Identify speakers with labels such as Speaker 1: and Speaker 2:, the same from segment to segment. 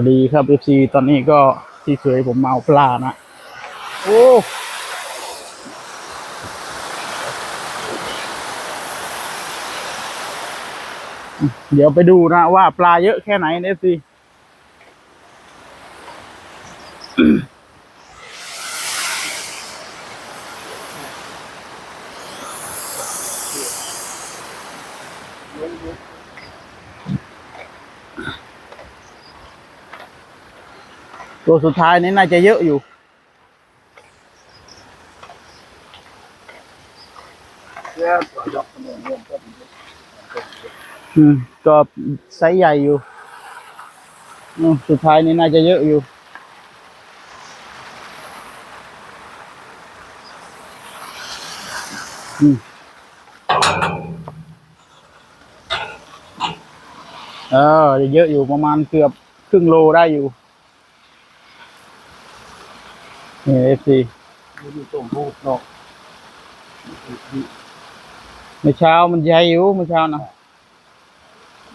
Speaker 1: วัสดีครับเอฟซีตอนนี้ก็ที่เคยผมเมาปลานะ โอ้เดี๋ยวไปดูนะว่าปลาเยอะแค่ไหนเอฟซี ตัวสุดท้ายนี้น่าจะเยอะอยู่อืมก็ไซส์ใหญ่อยู่สุดท้ายนี้น่าจะเยอะอยู่อืมเออเยอะอยู่ประมาณเกือบครึ่งโลได้อยู่ นี่เอฟซี
Speaker 2: ไม่ดูต้มพูดเนาะ
Speaker 1: เมื่อเช้ามันใหญ่อยู่เมื่อเช้านะ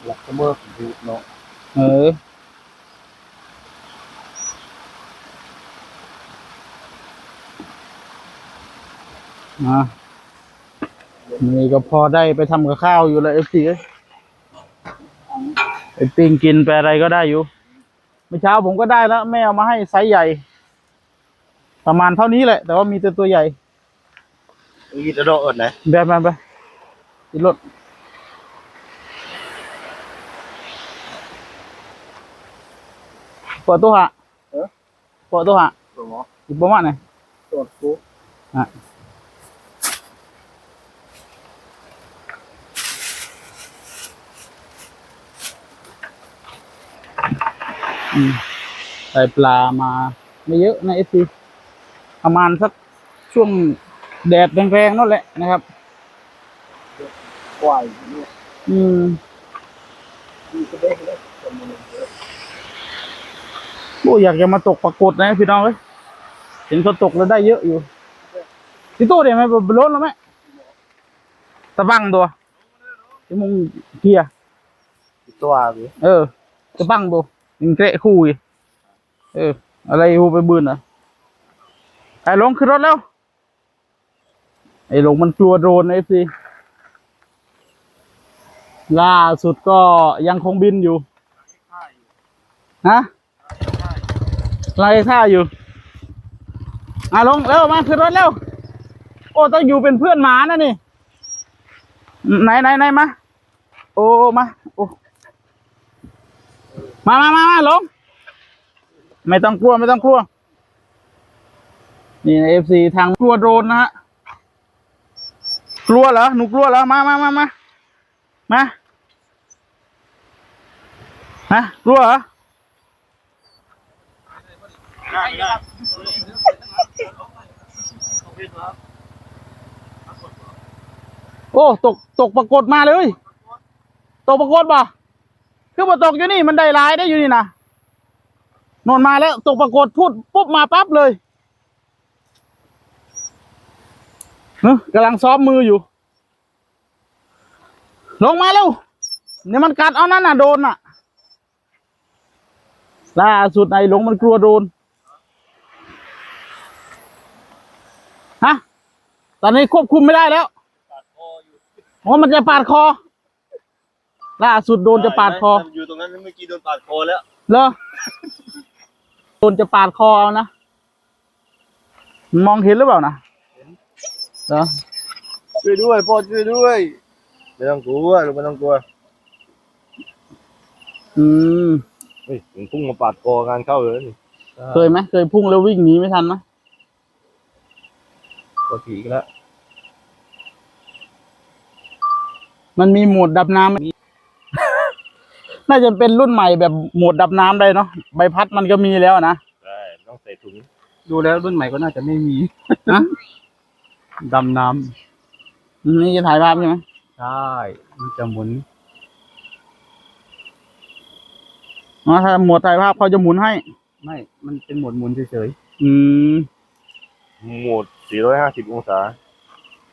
Speaker 2: หลักเสมอพูดเนาะ
Speaker 1: เออมานี่ก็พอได้ไปทำกับข้าวอยู่แล้วเอฟซีไปปิ้งกินไปอะไรก็ได้อยู่ เมื่อเช้าผมก็ได้แล้วแม่เอามาให้ไซส์ใหญ่ ประมาณเท่านี้แหละ แต่ว่ามีแต่ตัวใหญ่
Speaker 2: อีจะโดดเอิดไหน
Speaker 1: แบบมาไปติดรถเปิดตู้หะเปิดตู้หะ
Speaker 2: ตัวหมอ
Speaker 1: อีกประมาณไหน
Speaker 2: ตัวกู
Speaker 1: อืมใส่ปลามา ไม่เยอะนะเอฟซี ประมาณสักช่วงแดดแรงๆนั่นแหละนะครับ
Speaker 2: ควายเนี่ย
Speaker 1: อืม
Speaker 2: มีกระเด้งเลยตัวมันเยอะ
Speaker 1: โอ้อยากจะมาตกปรากฏนะพี่น้องเอ้ยเห็นเขาตกแล้วได้เยอะอยู่ที่ตู้เดี๋ยวไหมบนรถแล้วไหมตะบังตัวที่มุงเกียร์
Speaker 2: ตัวหรือ
Speaker 1: เออตะบังตัวยิงเกะคู่อีกเอออะไรหูไปบืนอะ ไอ้ลงขึ้นรถแล้ว ไอ้ลงมันกลัวโดรนเอฟซีล่าสุดก็ยังคงบินอยู่ฮะไล่ท่าอยู่อะลงเร็วมาขึ้นรถเร็วโอ้ต้องอยู่เป็นเพื่อนหมานะนี่ ไหนไหนไหนมา โอ้มาโอ้มามามามาลง ไม่ต้องกลัวไม่ต้องกลัว นี่เอฟซีทางกลัวโดรนนะฮะกลัวเหรอหนูกลัวเหรอมามามามามาฮะกลัวเหรอโอ้ตกตกปรากฏมาเลย ตกปรากฏป่ะคือมาตกอยู่นี่มันได้หลายได้อยู่นี่นะนอนมาแล้ว ตกปรากฏพูดปุ๊บมาปั๊บเลย เนอะกำลังซ้อมมืออยู่ ลงมาเร็วเนี่ยมันกัดเอานั่นน่ะโดนน่ะล่าสุดไอ้หลงมันกลัวโดน ฮะ ตอนนี้ควบคุมไม่ได้แล้วโอ้มันจะปาดคอ ล่าสุดโดนจะปาดคอ
Speaker 2: อยู่ตรงนั้นเมื่อกี้โดนปาดคอแล้ว
Speaker 1: เหรอ โดนจะปาดคอเอานะ มองเห็นหรือเปล่านะ เหรอ
Speaker 2: ช่วยด้วยพ่อช่วยด้วยไม่ต้องกลัวลูกไม่ต้องกลัว
Speaker 1: อืม
Speaker 2: เฮ้ยมันพุ่งมาปาดคองานเข้าเลยนี่
Speaker 1: เคยไหมเคยพุ่งแล้ววิ่งหนีไม่ทันไหม
Speaker 2: ตัวผีอีกแล้ว
Speaker 1: มันมีโหมดดับน้ำ น่าจะเป็นรุ่นใหม่แบบโหมดดับน้ำได้เนาะใบพัดมันก็มีแล้วนะ
Speaker 2: ใช่ต้องใส่ถุง
Speaker 3: ดูแล้วรุ่นใหม่ก็น่าจะไม่มี
Speaker 1: ฮะ
Speaker 3: ดำน้
Speaker 1: นี่จะถ่ายภาพใช่ไหมำ
Speaker 3: ใช่มันจะหมุน
Speaker 1: อ๋อถ้าโหมดถ่ายภาพเขาจะหมุนให้
Speaker 3: ไม่ มันเป็นหมุนหมุนเฉย
Speaker 1: อืม
Speaker 2: โหมด 450 องศา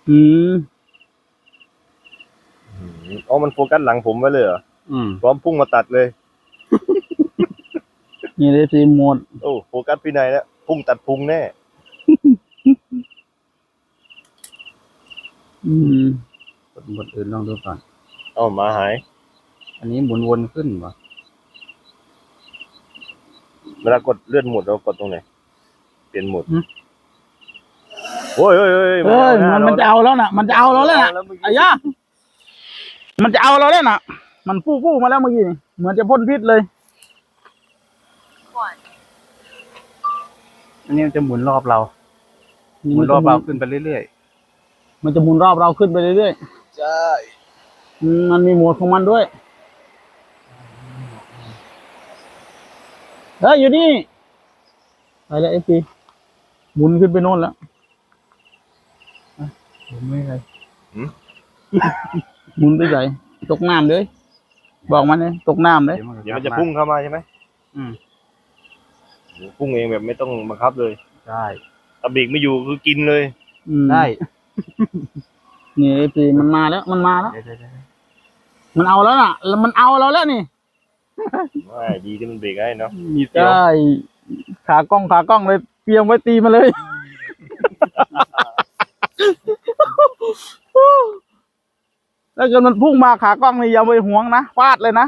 Speaker 1: อืม
Speaker 2: อืมอ๋อ มันโฟกัสหลังผมไว้เลยเหรอ
Speaker 3: ๆอืม
Speaker 2: พร้อมพุ่งมาตัดเลย
Speaker 1: นี่เลยสีหมด
Speaker 2: โอ้ โฟกัสพี่นายแล้ว พุ่งตัดพุงแน่
Speaker 1: อืม
Speaker 3: กดบทอื่นลองดูก่อน
Speaker 2: เอ้าหมาหาย
Speaker 3: อันนี้หมุนวนขึ้นวะ
Speaker 2: เวลากดเลื่อนหมุดเรากดตรงไหน เปลี่ยนหมุดโอ้ยโอ้ยโอ้ย
Speaker 1: เอ้ยมันมันจะเอาแล้วน่ะ มันจะเอาเราแล้วน่ะ
Speaker 2: แล้วเมื่อกี้
Speaker 1: ไอ้ย่ามันจะเอาเราแล้วน่ะ มันฟู่ฟู่มาแล้วเมื่อกี้นี่เหมือนจะพ่นพิษเลย
Speaker 3: อันนี้มันจะหมุนรอบเรา หมุนรอบเราขึ้นไปเรื่อย
Speaker 1: มันจะหมุนรอบเราขึ้นไปเรื่อย
Speaker 2: ใช่
Speaker 1: ๆอืมมันมีโหมดของมันด้วยเฮ้ยอยู่นี่ไปแล้วไอ้ปีหมุนขึ้นไปโน่นแล้ว
Speaker 3: ๆผมไม่เลย
Speaker 1: หมุนไปใหญ่ตกน้ำเลย บอกมันเลยตกน้ำเลย
Speaker 3: เดี๋ยวมัน
Speaker 2: เดี๋ยวมันจะพุ่งเข้ามาใช่ไหม
Speaker 3: อืม
Speaker 2: พุ่งเองแบบไม่ต้องบังคับเลย
Speaker 3: ได้
Speaker 2: ถ้าเบรกไม่อยู่คือกินเลย
Speaker 1: อืม
Speaker 3: ได้
Speaker 1: นี่ไอ้ปีมันมาแล้วมันมาแล้ว
Speaker 3: เดี๋ยวเดี๋ยวเดี๋ยว
Speaker 1: มันเอาแล้วน่ะแล้วมันเอาเราแล้วนี่
Speaker 2: ไม่ดีที่มันเบรกให้เนาะ
Speaker 3: มีเตียว
Speaker 1: ใช่ขากล้องขากล้องเลยเตรียมไว้ตีมาเลยถ้าเกิดมันพุ่งมาขากล้องนี่อย่าไปห่วงนะฟาดเลยนะ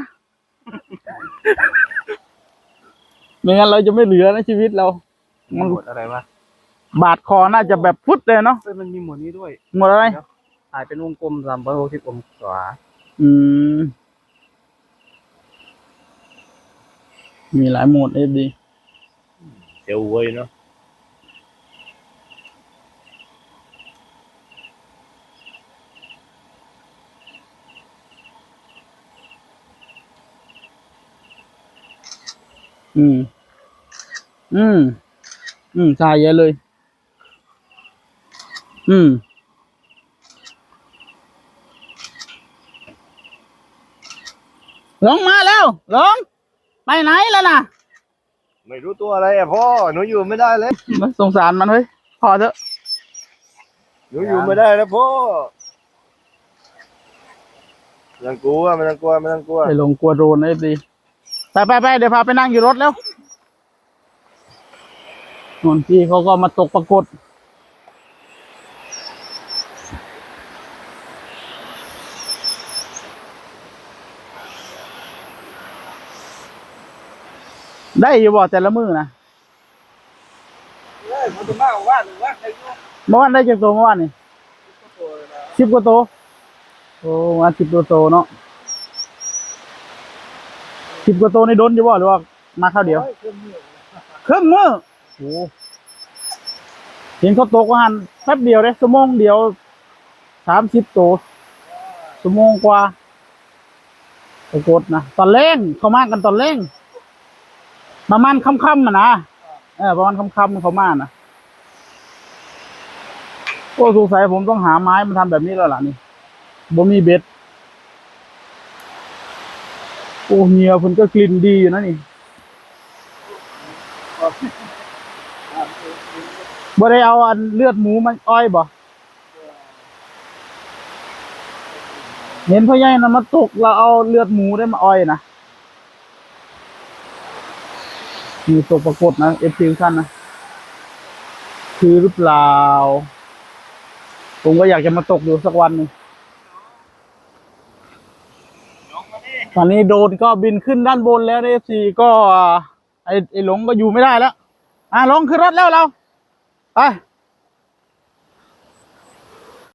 Speaker 1: ไม่งั้นเราจะไม่เหลือนะชีวิตเรา มัน
Speaker 3: หมดอะไรวะ
Speaker 1: บาดคอน่าจะแบบฟุดเลยเนาะ
Speaker 3: เฮ้ยมันมีหมวดนี้ด้วย
Speaker 1: หมดอะไร
Speaker 3: ถ่ายเป็นวงกลมสามร้อยหกสิบองศา
Speaker 1: อืม มีหลายโหมดเอฟดี
Speaker 2: เดี๋ยวเว้ยเนาะ
Speaker 1: อืม อืม อืมชายเยอะเลย อืม ลงมาแล้ว ลง ไปไหนแล้วน่ะ
Speaker 2: ไม่รู้ตัวอะไรอะพ่อ หนูอยู่ไม่ได้เลย
Speaker 1: มันสงสารมันเฮ้ย พอเถอะ
Speaker 2: หนูอยู่ไม่ได้แล้วพ่อไม่ต้องกลัวไม่ต้องกลัวไม่ต้องกลัว
Speaker 1: ไปลงกลัวโดนเอฟดีไปไปไปเดี๋ยวพาไปนั่งอยู่รถแล้วนนพี่เขาก็มาตกปรากฏ ได้อยู่บ่แต่ละมือนะเมื่อวานได้จากตัวเมื่อวานนี่สิบกว่าตัวโอ้มาสิบตัวโตเนาะสิบกว่าตัวในโดนอยู่บ่หรือว่ามาข้าวเดียวเครึ่องมือโอ้เห็นเขาตกว่าหันแป๊บเดียวเลยชั่วโมงเดียวสามสิบตัวชั่วโมงกว่าปรากฏนะตอนเล่งเขามากันตอนเล่ง ประมาณค่ำๆอะนะเออประมาณค่ำๆเขามานะโอ้สงสัยผมต้องหาไม้มาทำแบบนี้แล้วล่ะนี่บ่มีเบ็ด โอ้เหียเพิ่นก็กลิ่นดีอยู่นะนี่บ่ได้เอาอันเลือดหมูมันอ้อยบ่เห็นพ่อใหญ่นะมาตกเราเอาเลือดหมูได้มาอ้อยนะ มีตัวปรากฏนะ เอฟซีท่านนะ คือหรือเปล่า ผมก็อยากจะมาตกอยู่สักวันหนึ่งตอนนี้โดรนก็บินขึ้นด้านบนแล้วเอฟซีก็ไอไอหลงก็อยู่ไม่ได้แล้ว อะลงขึ้นรถแล้วเรา ไป